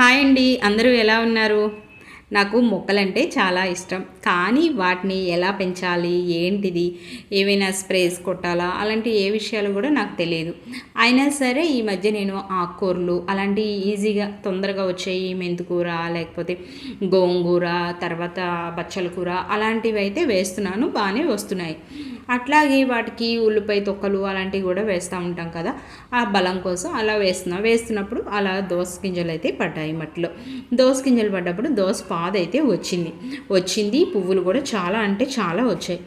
Hi అండి అందరూ ఎలా ఉన్నారు? నాకు మొక్కలంటే చాలా ఇష్టం. కానీ వాటిని ఎలా పెంచాలి? ఏంటిది? ఏవైనా స్ప్రేస్ కొట్టాలా? అలాంటి ఏ విషయాలు కూడా నాకు తెలియదు. అయినా సరే ఈ మధ్య నేను ఆకుకూరలు అలాంటి ఈజీగా తొందరగా వచ్చాయి. మెంతుకూర లేకపోతే గోంగూర తర్వాత బచ్చల కూర అలాంటివి అయితే వేస్తున్నాను. బాగానే వస్తున్నాయి. అట్లాగే వాటికి ఉల్లిపాయ తొక్కలు అలాంటివి కూడా వేస్తూ ఉంటాం కదా. ఆ బలం కోసం అలా వేస్తున్నాం. వేస్తున్నప్పుడు అలా దోస గింజలు అయితే పడ్డాయి మట్టిలో. దోస గింజలు పడ్డప్పుడు దోస పాద అయితే వచ్చింది. వచ్చింది పువ్వులు కూడా చాలా అంటే చాలా వచ్చాయి.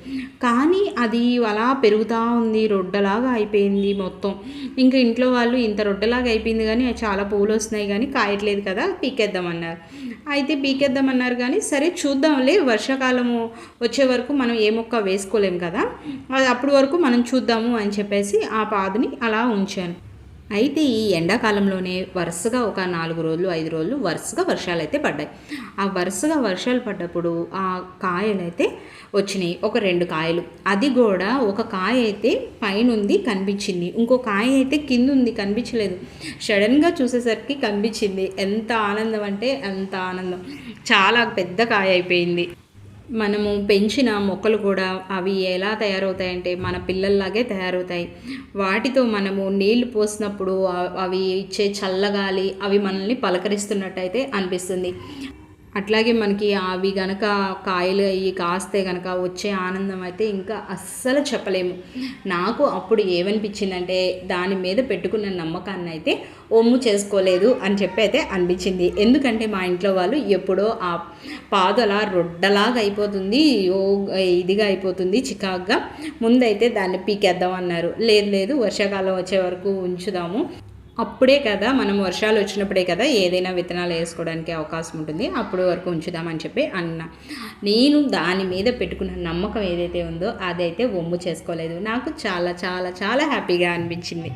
కానీ అది అలా పెరుగుతూ ఉంది రొడ్డలాగా అయిపోయింది మొత్తం. ఇంకా ఇంట్లో వాళ్ళు ఇంత రొడ్డలాగా అయిపోయింది కానీ చాలా పువ్వులు వస్తున్నాయి కానీ కాయట్లేదు కదా పీకేద్దామన్నారు. అయితే పీకేద్దామన్నారు కానీ సరే చూద్దాంలే వర్షాకాలము వచ్చే వరకు మనం ఏ మొక్క వేసుకోలేం కదా. అది అప్పటి వరకు మనం చూద్దాము అని చెప్పేసి ఆ పాదుని అలా ఉంచాను. అయితే ఈ ఎండాకాలంలోనే వరుసగా ఒక నాలుగు రోజులు ఐదు రోజులు వరుసగా వర్షాలు అయితే పడ్డాయి. ఆ వరుసగా వర్షాలు పడ్డప్పుడు ఆ కాయలు అయితే వచ్చినాయి. ఒక రెండు కాయలు. అది కూడా ఒక కాయ అయితే పైన ఉంది కనిపించింది. ఇంకో కాయ అయితే కింద ఉంది కనిపించలేదు. సడన్గా చూసేసరికి కనిపించింది. ఎంత ఆనందం అంటే ఎంత ఆనందం. చాలా పెద్ద కాయ అయిపోయింది. మనము పెంచిన మొక్కలు కూడా అవి ఎలా తయారవుతాయంటే మన పిల్లల్లాగే తయారవుతాయి. వాటితో మనము నీళ్ళు పోసినప్పుడు అవి ఇచ్చే చల్లగాలి అవి మనల్ని పలకరిస్తున్నట్టయితే అనిపిస్తుంది. అట్లాగే మనకి అవి గనక కాయలు అవి కాస్తే గనక వచ్చే ఆనందం అయితే ఇంకా అస్సలు చెప్పలేము. నాకు అప్పుడు ఏమనిపించిందంటే దాని మీద పెట్టుకున్న నమ్మకాన్ని అయితే ఒమ్ము చేసుకోలేదు అని చెప్పి అయితే అనిపించింది. ఎందుకంటే మా ఇంట్లో వాళ్ళు ఎప్పుడో ఆ పాదలా రొడ్డలాగా అయిపోతుంది ఓ ఇదిగా అయిపోతుంది చికాగ్గా. ముందైతే దాన్ని పీకేద్దాం అన్నారు. లేదు లేదు వర్షాకాలం వచ్చే వరకు ఉంచుదాము. అప్పుడే కదా మనం వర్షాలు వచ్చినప్పుడే కదా ఏదైనా విత్తనాలు వేసుకోవడానికి అవకాశం ఉంటుంది. అప్పుడు వరకు ఉంచుదామని చెప్పి అన్న. నేను దాని మీద పెట్టుకున్న నమ్మకం ఏదైతే ఉందో అదైతే ఒమ్ము చేసుకోలేదు. నాకు చాలా చాలా చాలా హ్యాపీగా అనిపించింది.